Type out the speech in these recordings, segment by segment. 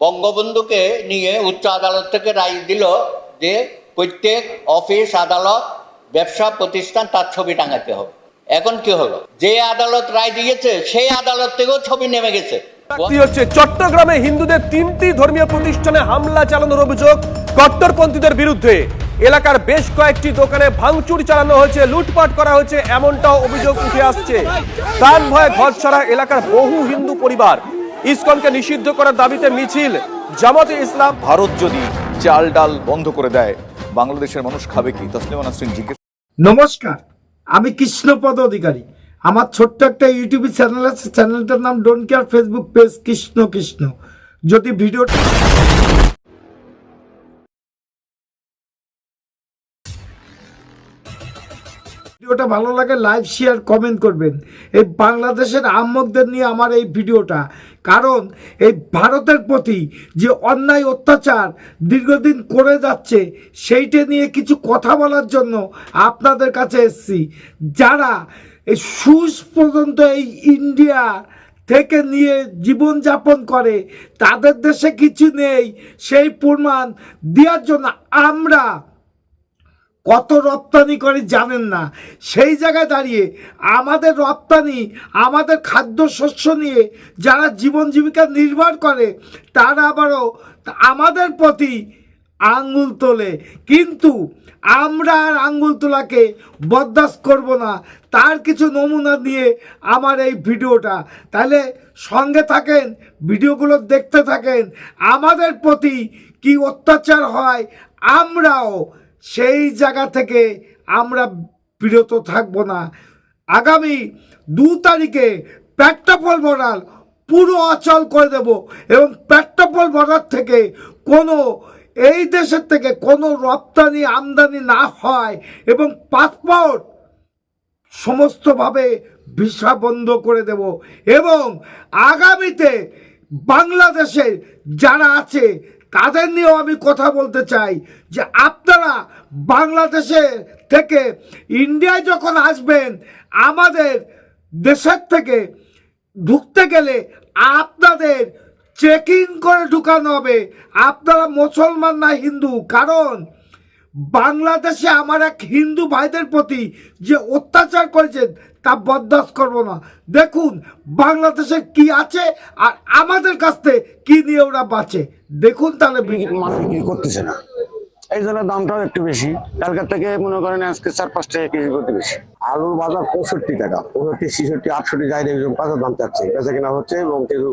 বঙ্গবন্ধুকে নিয়ে উচ্চ আদালত থেকে রায় দিল যে প্রত্যেক অফিস, আদালত, ব্যবসা প্রতিষ্ঠান তার ছবি টাঙাতে হবে। এখন কি হলো? যে আদালত রায় দিয়েছে, সেই আদালত থেকেও ছবি নেমে গেছে। হচ্ছে চট্টগ্রামে হিন্দুদের তিনটি ধর্মীয় প্রতিষ্ঠানে হামলা চালানোর অভিযোগ কট্টরপন্থীদের বিরুদ্ধে। এলাকার বেশ কয়েকটি দোকানে ভাঙচুর চালানো হয়েছে, লুটপাট করা হয়েছে, এমনটাও অভিযোগ উঠে আসছে। প্রাণ ভয়ে ঘর এলাকার বহু হিন্দু পরিবার। ইসকনকে নিষিদ্ধ করার দাবিতে মিছিল। জামাতে ইসলাম ভারত যদি চাল ডাল বন্ধ করে দেয় বাংলাদেশের মানুষ খাবে কি? তসলিমা নাসরিন জিজ্ঞেস নমস্কার আমি কৃষ্ণপদ অধিকারী। আমার ছোট্ট একটা ইউটিউব চ্যানেল আছে চ্যানেলটার নাম don't care Facebook page Krishna Krishna. যদি ভিডিওটা ভিডিওটা ভালো লাগে লাইভ শেয়ার কমেন্ট করবেন। এই বাংলাদেশের আহম্মকদের নিয়ে আমার এই ভিডিওটা। কারণ এই ভারতের প্রতি যে অন্যায় অত্যাচার দীর্ঘদিন করে যাচ্ছে, সেইটা নিয়ে কিছু কথা বলার জন্য আপনাদের কাছে এসেছি। যারা এই সুস পর্যন্ত এই ইন্ডিয়া থেকে নিয়ে জীবনযাপন করে, তাদের দেশে কিছু নেই, সেই প্রমাণ দেওয়ার জন্য আমরা কত রপ্তানি করে জানেন না। সেই জায়গায় দাঁড়িয়ে আমাদের রপ্তানি, আমাদের খাদ্যশস্য নিয়ে যারা জীবন জীবিকা নির্ভর করে, তারা আবারও আমাদের প্রতি আঙ্গুল তোলে। কিন্তু আমরা আর আঙ্গুল তোলাকে বরদাস্ত করব না। তার কিছু নমুনা নিয়ে আমার এই ভিডিওটা। তাহলে সঙ্গে থাকেন, ভিডিওগুলো দেখতে থাকেন। আমাদের প্রতি কি অত্যাচার হয়, আমরাও সেই জায়গা থেকে আমরা বিরত থাকব না। আগামী দু তারিখে প্যাট্টাপল বর্ডার পুরো অচল করে দেব এবং প্যাট্টাপল বর্ডার থেকে কোনো এই দেশের থেকে কোনো রপ্তানি আমদানি না হয় এবং পাসপোর্ট সমস্তভাবে ভিসা বন্ধ করে দেব এবং আগামীতে বাংলাদেশে যারা আছে তাদের নিয়েও আমি কথা বলতে চাই যে আপনারা বাংলাদেশে থেকে ইন্ডিয়ায় যখন আসবেন, আমাদের দেশের থেকে ঢুকতে গেলে আপনাদের চেকিং করে ঢুকানো হবে। আপনারা মুসলমান না হিন্দু, কারণ বাংলাদেশে আমার এক হিন্দু ভাইদের প্রতি যে অত্যাচার করেছেন, তা বরদাস্ত করব না। দেখুন, বাংলাদেশে কি আছে আর আমাদের কাছ থেকে কি নিয়ে ওরা বাঁচে। দেখুন তাহলে করতেছে না। এই জন্য দামটাও একটু বেশি। কালকার থেকে মনে করেন আজকে চার, পাঁচ টাকা কেজি প্রতি বেশি আলুর বাজার পঁয়ষট্টি টাকা। পঁয়ষট্টি, ছিষট্টি, আটষট্টি চাই এরকম বাজার দাম চাচ্ছে। বেচা কেনা হচ্ছে এবং কেউ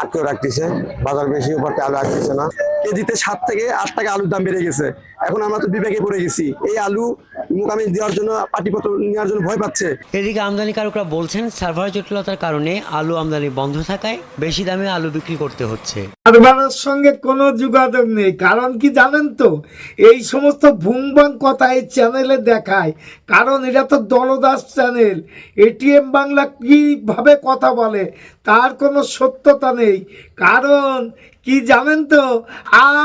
আটকেও রাখতেছে। বাজার বেশি উপরতে আলু আসতেছে না। কেজিতে সাত থেকে আট টাকা আলুর দাম বেড়ে গেছে। এখন আমরা তো বিবেকে পড়ে গেছি। এই আলু মোকামি দেওয়ার জন্য পাটিপত্র নেওয়ার জন্য ভয় পাচ্ছে। এদিকে আমদানিকারকরা বলছেন সার্ভার জটিলতার কারণে আলু আমদানি বন্ধ থাকায় বেশি দামে আলু বিক্রি করতে হচ্ছে। কারবারের সঙ্গে কোনো যোগাযোগ নেই। কারণ কি জানেন তো এই সমস্ত ভুংবাং কথা এই চ্যানেলে দেখায়। কারণ এটা তো দলদাস চ্যানেল। এটিএম বাংলা কীভাবে কথা বলে তার কোনো সত্যতা নেই। কারণ কি জানেন তো?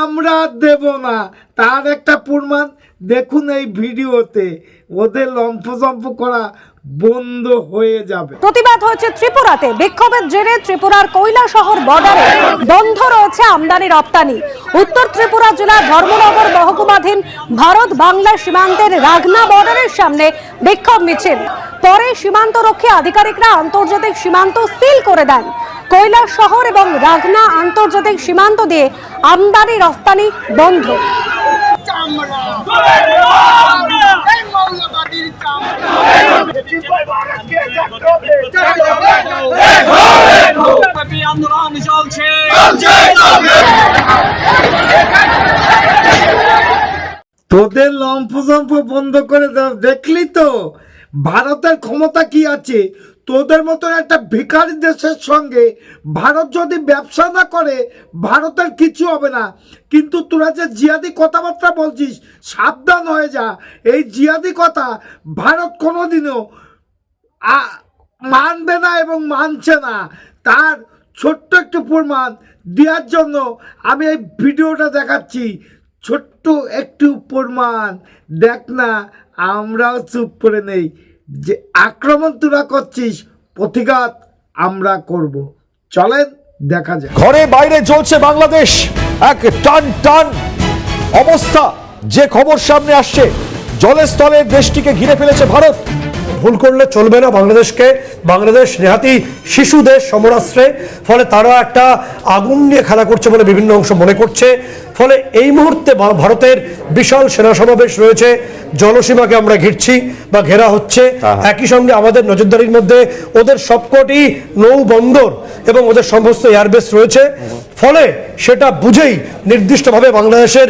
আমরা দেব না। তার একটা প্রমাণ দেখুন এই ভিডিওতে। ওদের লম্ফজম্প করা বন্ধ হয়ে যাবে। প্রতিবাদ হয়েছে ত্রিপুরাতে। বিক্ষোভের জেরে ত্রিপুরার কৈলা শহর বর্ডারে বন্ধ রয়েছে আমদানি রপ্তানি। উত্তর ত্রিপুরা জেলার ধর্মনগর মহকুমাধীন ভারত বাংলা সীমান্তের রাগনা বর্ডারের সামনে বিক্ষোভ মিছিল। পরে সীমান্তরক্ষী আধিকারিকরা আন্তর্জাতিক সীমান্ত সিল করে দেন। কৈলা শহর এবং রাগনা আন্তর্জাতিক সীমান্ত দিয়ে আমদানি রপ্তানি বন্ধ। তোদের লম্ফ বন্ধ করে দেখলি তো? ভারতের ক্ষমতা কি আছে? তোদের মতো একটা ভিখারি দেশের সঙ্গে ভারত যদি ব্যবসা না করে, ভারতের কিছু হবে না। কিন্তু তোরা যে জিয়াদি কথাবার্তা বলছিস, সাবধান হয়ে যা। এই জিয়াদি কথা ভারত কোনোদিনও মানবে না এবং মানছে না। তার ছোট্ট একটু প্রমাণ দেওয়ার জন্য আমি এই ভিডিওটা দেখাচ্ছি। ছোট্ট একটু প্রমাণ। দেখ না, আমরাও চুপ করে নেই। যে আক্রমণ তোরা করছিস, প্রতিঘাত আমরা করব। চলেন, দেখা যায় ঘরে বাইরে চলছে বাংলাদেশ। এক টান টান অবস্থা। যে খবর সামনে আসছে, জলের স্থলে দেশটিকে ঘিরে ফেলেছে ভারত। ভুল করলে চলবে না বাংলাদেশকে। বাংলাদেশ নেহাতি শিশু দেশ সমরাস্ত্রে। ফলে তারা একটা আগুন নিয়ে খেলা করছে বলে বিভিন্ন অংশ মনে করছে। ফলে এই মুহূর্তে ভারতের বিশাল সেনা সমাবেশ রয়েছে। জলসীমাকে আমরা ঘিরছি বা ঘেরা হচ্ছে। একই সঙ্গে আমাদের নজরদারির মধ্যে ওদের সবকটি নৌ বন্দর এবং ওদের সমস্ত এয়ারবেস রয়েছে। ফলে সেটা বুঝেই নির্দিষ্টভাবে বাংলাদেশের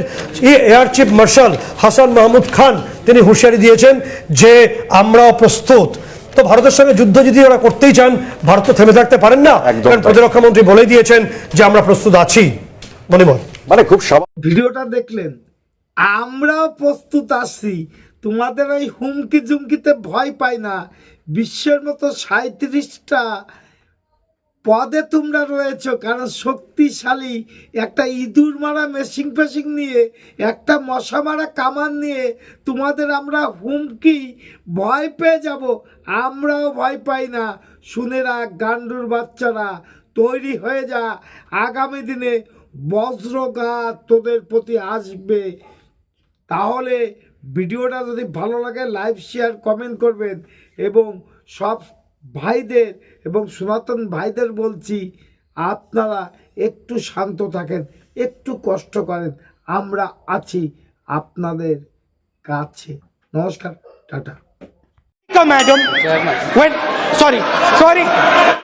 air chief marshal Hasan Mahmud Khan তিনি হুঁশিয়ারি দিয়েছেন যে আমরাও প্রস্তুত। তো ভারতের সঙ্গে যুদ্ধ যদি ওরা করতেই চান ভারত তো থেমে থাকতে পারেন না। কারণ। প্রতিরক্ষা মন্ত্রী বলেই দিয়েছেন যে আমরা প্রস্তুত আছি। মনিমল মানে খুব স্বাভাবিক ভিডিওটা দেখলেন? আমরাও প্রস্তুত আছি। তোমাদের ওই হুমকি জুমকিতে ভয় পাই না। বিশ্বের মতো সাঁত্রিশটা পদে তোমরা রয়েছো, কারণ শক্তিশালী একটা ইঁদুর মারা মেশিং ফেশিং নিয়ে, একটা মশা মারা কামান নিয়ে তোমাদের আমরা হুমকি ভয় পেয়ে যাব। আমরাও ভয় পাই না। শুনে রাখ গান্ডুর বাচ্চারা, তৈরি হয়ে যা। আগামী দিনে বজ্রঘাত তোদের প্রতি আসবে। তাহলে ভিডিওটা যদি ভালো লাগে লাইভ শেয়ার, কমেন্ট করবেন এবং সব ভাইদের এবং সনাতন ভাইদের বলছি আপনারা একটু শান্ত থাকেন একটু কষ্ট করেন আমরা আছি আপনাদের কাছে। নমস্কার টাটা। Madam sorry sorry.